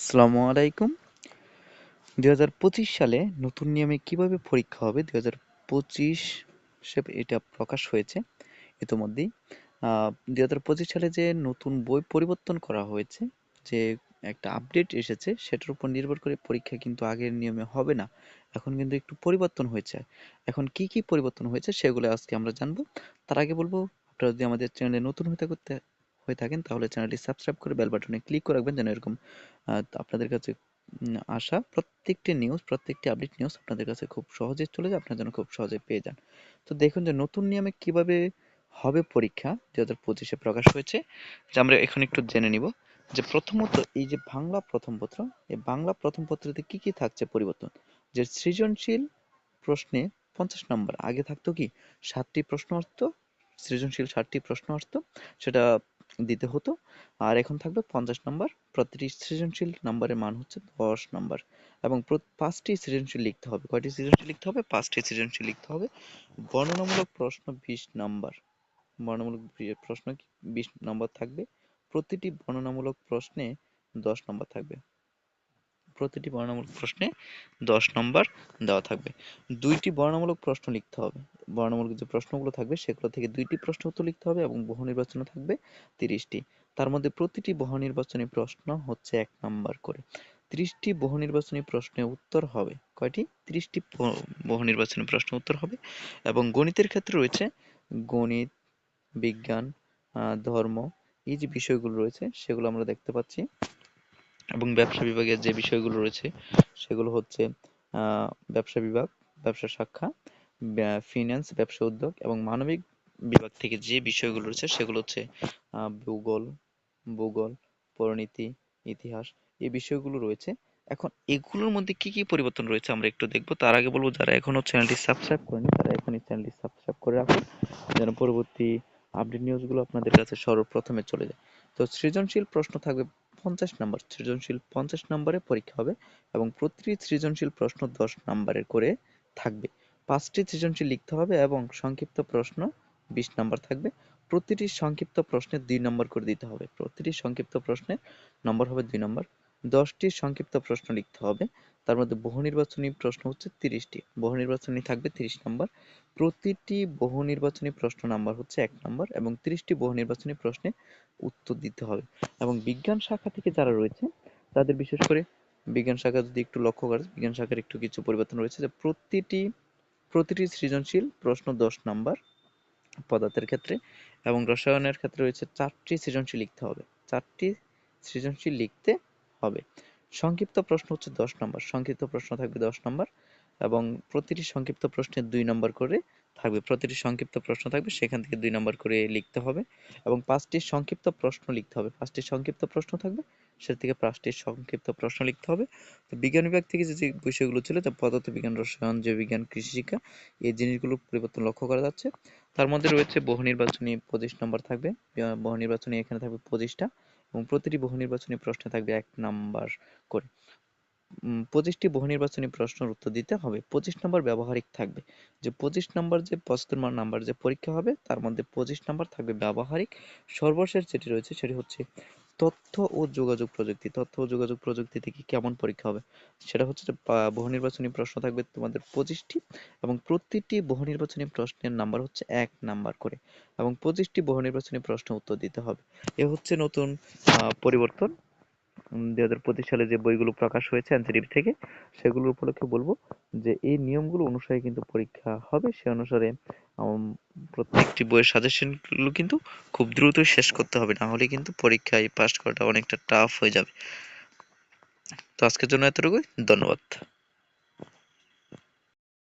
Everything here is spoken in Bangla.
আসসালামু আলাইকুম। দুই সালে নতুন নিয়মে কীভাবে পরীক্ষা হবে? দুই হাজার পঁচিশ এটা প্রকাশ হয়েছে ইতোমধ্যেই। দুই হাজার সালে যে নতুন বই পরিবর্তন করা হয়েছে, যে একটা আপডেট এসেছে, সেটার উপর নির্ভর করে পরীক্ষা কিন্তু আগের নিয়মে হবে না। এখন কিন্তু একটু পরিবর্তন হয়েছে। এখন কি কি পরিবর্তন হয়েছে সেগুলো আজকে আমরা জানব। তার আগে বলব, আপনারা যদি আমাদের চ্যানেলে নতুন হতে করতে হয়ে থাকেন, তাহলে চ্যানেলটি সাবস্ক্রাইব করে বেল বাটনে ক্লিক করে রাখবেন যেন এরকম আপনাদের কাছে আসা প্রত্যেকটি নিউজ প্রত্যেকটি আপডেট নিউজ আপনাদের কাছে খুব সহজে চলে যায়, আপনার জন্য খুব সহজে পেয়ে যান। তো দেখুন যে নতুন নিয়মে কীভাবে হবে পরীক্ষা দু হাজার পঁচিশে প্রকাশ হয়েছে, যে আমরা এখন একটু জেনে নিব। যে প্রথমত এই যে বাংলা প্রথম পত্র, এই বাংলা প্রথম পত্রতে কি কি থাকছে পরিবর্তন? যে সৃজনশীল প্রশ্নে পঞ্চাশ নম্বর, আগে থাকতো কি, সাতটি প্রশ্ন আসতো, সৃজনশীল ষাটটি প্রশ্ন আসতো, সেটা দিতে হতো। আর এখন থাকবে পঞ্চাশ নম্বর। প্রতিটি সৃজনশীল নম্বরের মান হচ্ছে দশ নম্বর। এবং পাঁচটি সৃজনশীল লিখতে হবে। কয়টি সৃজনশীল লিখতে হবে? পাঁচটি সৃজনশীল লিখতে হবে। বর্ণনামূলক প্রশ্ন বিশ নম্বর। বর্ণনামূলক প্রশ্ন বিশ নম্বর থাকবে। প্রতিটি বর্ণনামূলক প্রশ্নে দশ নম্বর থাকবে। প্রতিটি বর্ণনামূলক প্রশ্নে দশ নম্বর দেওয়া থাকবে। দুইটি বর্ণনামূলক প্রশ্ন লিখতে হবে। বর্ণনামূলক যে প্রশ্নগুলো থাকবে, সেগুলো থেকে দুইটি প্রশ্ন উত্তর লিখতে হবে এবং বহু নির্বাচনে থাকবে তিরিশটি। তার মধ্যে প্রতিটি বহু নির্বাচনী প্রশ্ন হচ্ছে এক নম্বর করে। ত্রিশটি বহু নির্বাচনী প্রশ্নের উত্তর হবে কয়টি? ত্রিশটি বহু নির্বাচনী প্রশ্ন উত্তর হবে এবং গণিতের ক্ষেত্রে রয়েছে গণিত, বিজ্ঞান ধর্ম, এই যে বিষয়গুলো রয়েছে, সেগুলো আমরা দেখতে পাচ্ছি। এবং ব্যবসা বিভাগের যে বিষয়গুলো রয়েছে, সেগুলো হচ্ছে ব্যবসা বিভাগ, ব্যবসা শাখা ফিন্যান্স ব্যবসা উদ্যোগ এবং মানবিক বিভাগ থেকে যে বিষয়গুলো রয়েছে, সেগুলো হচ্ছে ভূগোল ভূগোল, পরিণীতি, ইতিহাস, এই বিষয়গুলো রয়েছে। এখন এগুলোর মধ্যে কি কি পরিবর্তন রয়েছে আমরা একটু দেখব। তার আগে বলব, যারা এখনও চ্যানেলটি সাবস্ক্রাইব করেনি, তারা এখনই চ্যানেলটি সাবস্ক্রাইব করে রাখুন। যেন পরবর্তী আপডেট নিউজগুলো আপনাদের কাছে সর্বপ্রথমে চলে যায়। তো সৃজনশীল প্রশ্ন থাকবে পঞ্চাশ নম্বর সৃজনশীল পঞ্চাশ নম্বরে পরীক্ষা হবে এবং প্রতিটি সৃজনশীল প্রশ্ন দশ নম্বরের করে থাকবে। পাঁচটি সৃজনশীল লিখতে হবে এবং সংক্ষিপ্ত প্রশ্ন বিশ নম্বর থাকবে। প্রতিটি সংক্ষিপ্ত প্রশ্নে দুই নম্বর করে দিতে হবে। প্রতিটি সংক্ষিপ্ত প্রশ্নের নম্বর হবে দুই নম্বর। দশটি সংক্ষিপ্ত প্রশ্ন লিখতে হবে। তার মধ্যে বহু নির্বাচনী প্রশ্ন হচ্ছে তিরিশটি। বহু নির্বাচনী থাকবে তিরিশ নম্বর। প্রতিটি বহু নির্বাচনী প্রশ্ন নাম্বার হচ্ছে এক নম্বর এবং তিরিশটি বহু নির্বাচনী প্রশ্নে উত্তর দিতে হবে। এবং বিজ্ঞান শাখা থেকে যারা রয়েছে, তাদের বিশেষ করে বিজ্ঞান শাখা যদি একটু লক্ষ্য করে বিজ্ঞান শাখার একটু কিছু পরিবর্তন রয়েছে যে প্রতিটি প্রতিটি সৃজনশীল প্রশ্ন দশ নাম্বার পদার্থের ক্ষেত্রে এবং রসায়নের ক্ষেত্রে রয়েছে চারটি সৃজনশীল লিখতে হবে। চারটি সৃজনশীল লিখতে হবে। সংক্ষিপ্ত প্রশ্ন হচ্ছে দশ নম্বর। সংক্ষিপ্ত প্রশ্ন থাকবে দশ নম্বর এবং প্রতিটি সংক্ষিপ্ত প্রশ্নের দুই নম্বর করে থাকবে। প্রতিটি সংক্ষিপ্ত প্রশ্ন থাকবে, সেখান থেকে দুই নম্বর করে লিখতে হবে এবং পাঁচটি সংক্ষিপ্ত প্রশ্ন লিখতে হবে। পাঁচটি সংক্ষিপ্ত প্রশ্ন থাকবে, সেটা থেকে পাঁচটি সংক্ষিপ্ত প্রশ্ন লিখতে হবে। তো বিজ্ঞান বিভাগ থেকে যে বিষয়গুলো ছিল, যে পদার্থ বিজ্ঞান, রসায়ন যে বিজ্ঞান, কৃষি শিক্ষা, এই জিনিসগুলো পরিবর্তন লক্ষ্য করা যাচ্ছে। তার মধ্যে রয়েছে বহু নির্বাচনী পঁচিশ নম্বর থাকবে। বহু নির্বাচনী এখানে থাকবে পঁচিশটা। এবং প্রতিটি বহু নির্বাচনী প্রশ্নে থাকবে এক নাম্বার করে। পঁচিশটি বহু নির্বাচনী প্রশ্নের উত্তর দিতে হবে। পঁচিশ নম্বর ব্যবহারিক থাকবে। যে পঁচিশ নম্বর যে পঁচাত্তর নাম্বার যে পরীক্ষা হবে, তার মধ্যে পঁচিশ নম্বর থাকবে ব্যবহারিক। সর্বশেষ যেটি রয়েছে সেটি হচ্ছে তথ্য ও যোগাযোগ প্রযুক্তি, তথ্য ও যোগাযোগ প্রযুক্তি থেকে কেমন পরীক্ষা হবে? সেটা হচ্ছে যে বহু নির্বাচনী প্রশ্ন থাকবে তোমাদের পঁচিশটি এবং প্রতিটি বহু নির্বাচনী প্রশ্নের নাম্বার হচ্ছে এক নাম্বার করে এবং পঁচিশটি বহু প্রশ্ন উত্তর দিতে হবে। এ হচ্ছে নতুন পরিবর্তন। দুই হাজার পঁচিশ সালে যে বইগুলো প্রকাশ হয়েছে এনসিটিভি থেকে, সেগুলোর উপলক্ষে বলব যে এই নিয়মগুলো অনুসারে কিন্তু পরীক্ষা হবে। সে অনুসারে প্রত্যেকটি বইয়ের সাজেশনগুলো কিন্তু খুব দ্রুত শেষ করতে হবে। না হলে কিন্তু পরীক্ষায় পাস করাটা অনেকটা টাফ হয়ে যাবে। তো আজকের জন্য এতটুকুই। ধন্যবাদ।